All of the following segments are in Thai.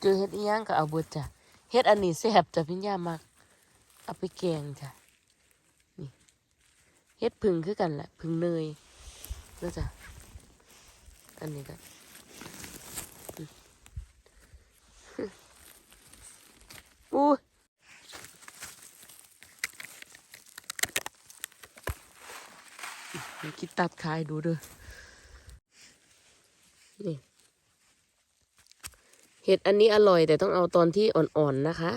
เจอเฮ็ดอีหยังก็เอาเบิดจ้ะเฮ็ดอันนี้แซ่บจ้ะพี่ย่ามัก เอาไปแกงจ้ะนี่เฮ็ดผึ่งคือกันแหละผึ่งเนยแล้วจ้ะอันนี้ก็อืมอู้ยคิดตัดขายดูเด้อนี่ เห็ดอันนี้อร่อยแต่ต้องเอาตอนที่อ่อนๆนะคะ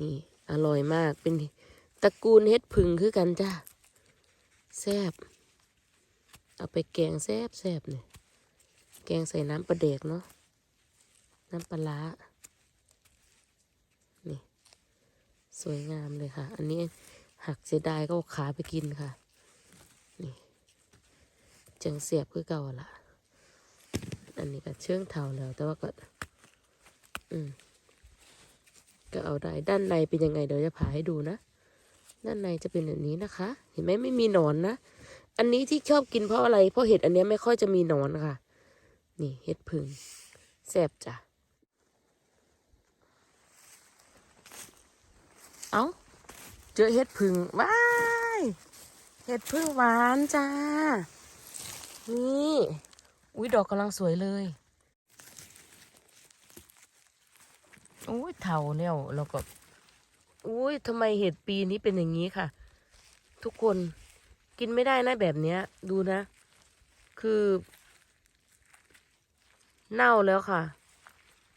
นี่อร่อยมากเป็นตระกูลเห็ดผึ่งคือกันจ้าแซบเอาไปแกงแซบแซบเนี่ยแกงใส่น้ำปลาเด็กเนาะน้ำปลาร้านี่ สวยงามเลยค่ะ อันนี้หักเสียดายก็ขาไปกินค่ะ นี่จังเสียบคือเก่าละอันนี้ก็เชื่องเท่าแล้วแต่ว่าก็ อืมก็เอาได้ด้านในเป็นยังไงเดี๋ยวจะผ่าให้ดูนะ ด้านในจะเป็นแบบนี้นะคะ เห็นไหมไม่มีหนอนนะ อันนี้ที่ชอบกินเพราะอะไร เพราะเห็ดอันนี้ไม่ค่อยจะมีหนอนค่ะ นี่เห็ดผึ่งแซ่บจ้ะ เอาเจอเห็ดผึ่งว้ายเห็ดผึ่งหวานจ้า นี่ อุ้ยดอกกำลังสวยเลย อุ้ยเถาแล้วแล้วก็อุ้ยทำไมเห็ดปีนี้เป็นอย่างนี้ค่ะ ทุกคนกินไม่ได้นะแบบเนี้ย ดูนะ คือ เน่าแล้วค่ะ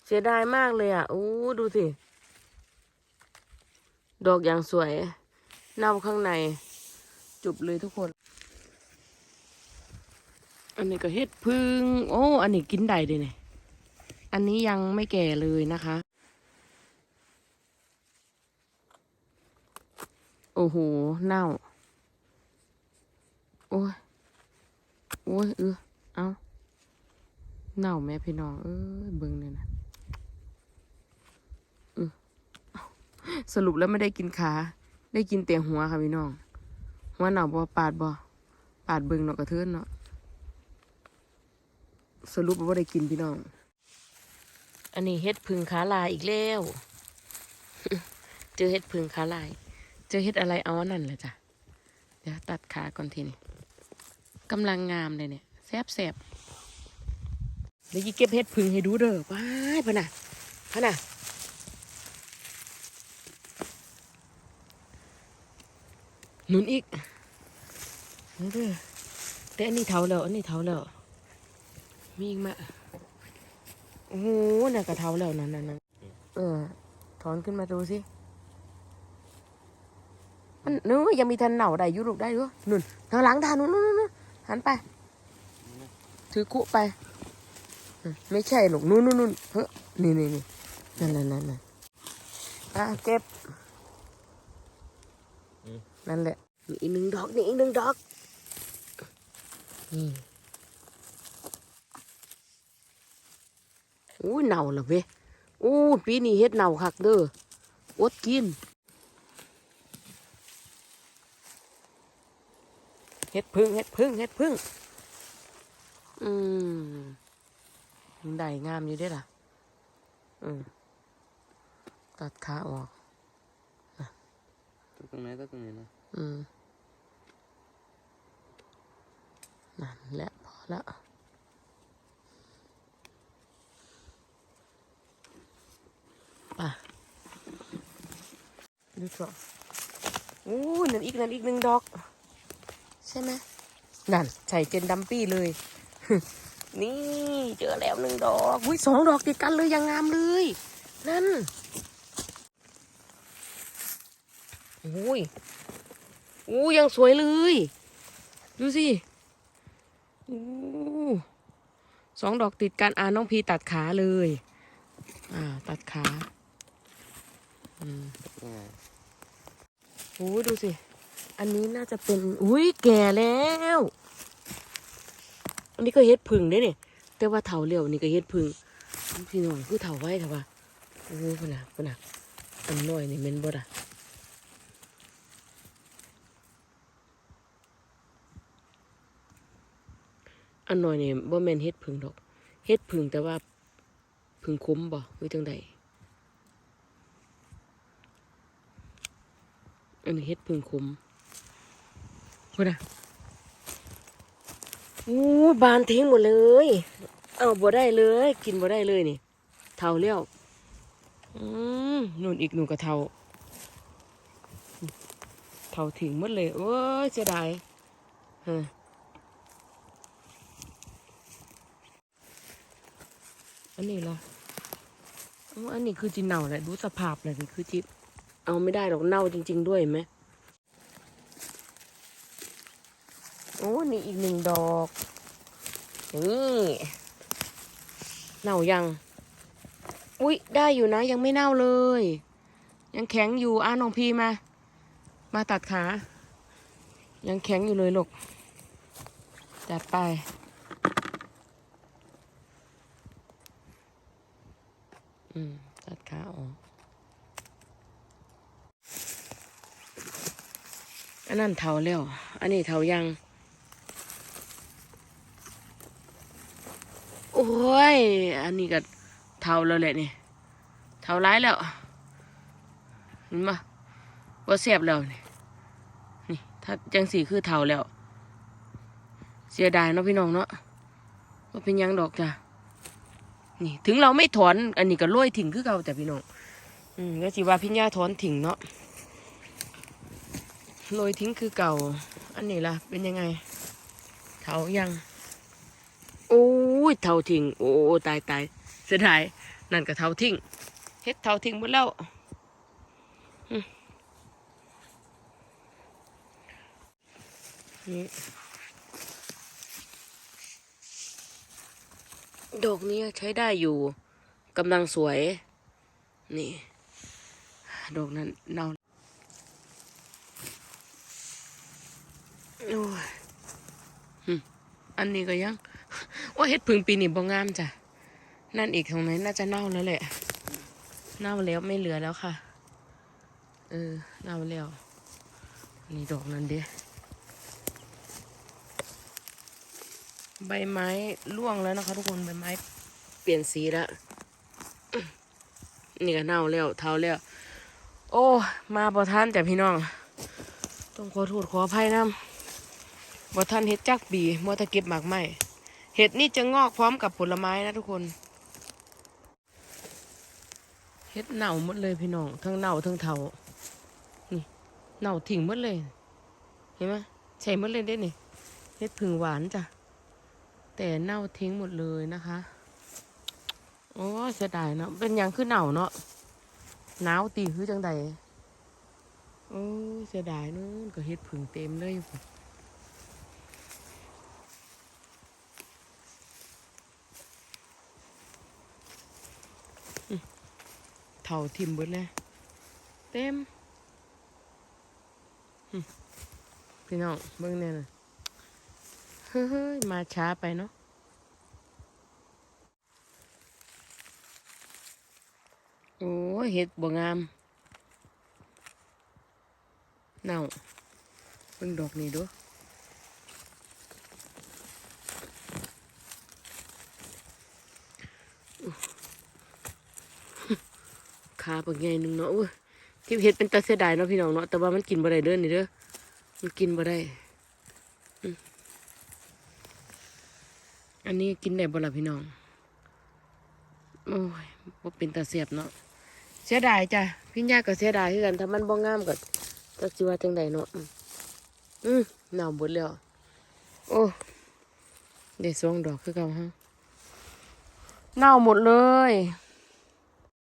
เสียดายมากเลยอะอู้ดูสิ ดอกอย่างสวย เน่าข้างใน จุบเลยทุกคน อันนี้ก็เห็ดพึ่ง โอ้ อันนี้กินได้เลยเนี่ยอันนี้ยังไม่แก่เลยนะคะ โอ้โห เน่า โอ้ย โอ้ย เออ เอาเน่าแม่พี่น้อง เอ้ยเบิ่งเลยนะเอ้าสรุปแล้วไม่ได้กินขา ได้กินแต่หัวค่ะพี่น้อง หัวเน่าบ่ปาดบ่ปาดเบิ่งเนาะกระเทือนเนาะ สรุปว่าได้กินพี่น้อง อันนี้เฮ็ดพึ่งขาลายอีกแล้ว เจอเฮ็ดพึ่งขาลาย เจอเฮ็ดอะไรเอาอันนั่นแหละจ้ะ เดี๋ยวตัดขาก่อนทีนี้กำลังงามเลยเนี่ยแซบแซบเดี๋ยวยี่เก็บเฮ็ดพึ่งให้ดูเด้อว้ายพะน่ะพะน่ะหนุนอีกนี่เด้อแต่อันนี้เท้าแล้ว อันนี้เท้าแล้ว มีอีกมาโอ้โหน่ะกระเท้าแล้วนั่นนั่นเออถอนขึ้นมาดูสิ มันนื้ยังมีทันเหน่าได้ยุรุกได้ด้วยนุ่นทางหลังทางนู้นนู้นนู้นหันไป ถือกุไป ไม่ใช่หรอกนู้นนู้นนู้นเฮ้ยนี่นี่นี่นั่นนั่นนั่นนั่นอะเก็บนั่นแหละอีกหนึ่งดอกนี่อีกหนึ่งดอกนี่อู้เน่าและเว้อู้ปีนี้เฮ็ดเน่าคักเด้ออดกิน ฮ็ดพึ่งเฮ็ดพึ่งเฮ็ดพึ่งอืมยังได้งามอยู่เด้อล่ะอืมตัดขาออกตรงไหนก็ตรงไหนนะอืมนั่นแหละพอแล้วป่ะดูสิอู้นั่นอีกนั่นอีกหนึ่งดอกใช่ไหมนั่นใส่เจนดัมปี้เลย นี่เจอแล้วหนึ่งดอกอุ้ยสองดอกติดกันเลยยังงามเลย นั่นโอ้ยอู้ยังสวยเลย ดูสิอู้สองดอกติดกันอ่าน้องพีตัดขาเลย อ่า ตัดขา อืมตรงไหนโอ้ยดูสิ อันนี้น่าจะเป็น อุ้ยแก่แล้ว อันนี้ก็เฮ็ดพึ่งเด้เนี่ย แต่ว่าเถาเหลียวนี่ก็เฮ็ดพึ่งพี่น้องคือเถาไว้เถอะวะโอ้พะนะพะนะอันน้อยนี่เม็นบ่ล่ะอันน้อยนี่บ่แม่นเฮ็ดพึ่งดอก เฮ็ดพึ่งแต่ว่าพึ่งคุ้มบ่หรือจังใดอันนี้เฮ็ดพึ่งคุ้ม พูดนะอู้บานทิ้งหมดเลย เอาบ่ได้เลย กินบ่ได้เลยนี่เท่าเลี้ยวอืมนู่นอีกหนูกระเท่าเท่าทิ้งหมดเลยโอ้ยเสียดายฮะอันนี้ล่ะอ๋ออันนี้คือจีเน่าแหละดูสภาพเลยนี่คือจีเอาไม่ได้หรอกเน่าจริง ๆ ด้วยเห็นไหม อ้นี่อีกหนึ่งดอก นี่เน่ายัง อุ๊ยได้อยู่นะยังไม่เน่าเลย ยังแข็งอยู่อะน้องพีมา มาตัดขา ยังแข็งอยู่เลยลูกจัดไป อืมตัดขาออกอันนั้นเทาแล้ว อันนี้เทายัง อ้ย อันนี้ก็เทาแล้วแหละนี่ เทาร้ายแล้ว เห็นปะว่าเสียบแล้วนี่ นี่ ถ้าจังสีคือเทาแล้ว เสียดายเนาะพี่น้องเนาะว่าเป็นยังดอกจ้ะ นี่ ถึงเราไม่ถอน อันนี้ก็โรยถิ่งคือเก่าแต่พี่น้อง อืมก็สิว่าพิญญาถอนถิ่งเนาะโรยทิ้งคือเก่า อันนี้ล่ะ เป็นยังไงเทายัง ยเทาทิ้งโอ้ตายตายเสียดายนั่นก็เทาทิ้งเฮ็ดเทาทิ้งหมดแล้วนี่ดอกนี้ใช้ได้อยู่กำลังสวย นี่ ดอกนั้นเน่าโอ้ยอันนี้ก็ยัง ว่าเฮ็ดพึ่งปีนี้บ่งามจ้ะ นั่นอีกตรงนั้นน่าจะเน่าแล้วแหละ เน่าแล้วไม่เหลือแล้วค่ะ เออ เน่าแล้ว นี่ดอกนั้นเด้ใบไม้ร่วงแล้วนะคะ ทุกคนใบไม้เปลี่ยนสีแล้วนี่ก็เน่าแล้วเท่าแล้วโอ้ มาบ่ท่านแต่พี่น้อง ต้องขอโทษขออภัยน้ำบ่ท่านเฮ็ดจักบีมัวตะเก็บหมากไม้ เห็ดนี่จะงอกพร้อมกับผลไม้นะทุกคนเฮ็ดเน่าหมดเลยพี่น้อง ทั้งเน่าทั้งเถานี่ เน่าทิ้งหมดเลย เห็นไหมใช่หมดเลยเด้นี่เฮ็ดผึ่งหวานจ้ะ แต่เน่าทิ้งหมดเลยนะคะ โอ้เสียดายเนาะ เป็นยังคือเน่าเนาะหนาวตีคือจังใดโอ้เสียดายเนู้นก็เฮ็ดผึ่งเต็มเลยพุ่นอืม เท่าทิมเบิดเลย เต็มพี่น้องเบิ่งเนี่ยนะเฮ้ยมาช้าไปเนาะโอ้เห็ดบ่งามเน่าเบิ่งดอกนี่ดู ขาปากใหญ่หนึ่งเนาะอ้ยที่เห็ดเป็นตาเสียดายเนาะพี่น้องเนาะแต่ว่ามันกินบ่ได้เด้อนี่เด้อมันกินบ่ได้อันนี้กินได้บ่ล่ะพี่น้อง โอ้ยบ่เป็นตาเสียบเนาะเสียดายจ้ะพี่ยาก็เสียดายคือกันถ้ามันบ่งามก็จักสิว่าจังใดเนาะอืมอืมหนาวหมดแล้วโอ้ได้สองดอกคือเก่าฮะเน่าหมดเลย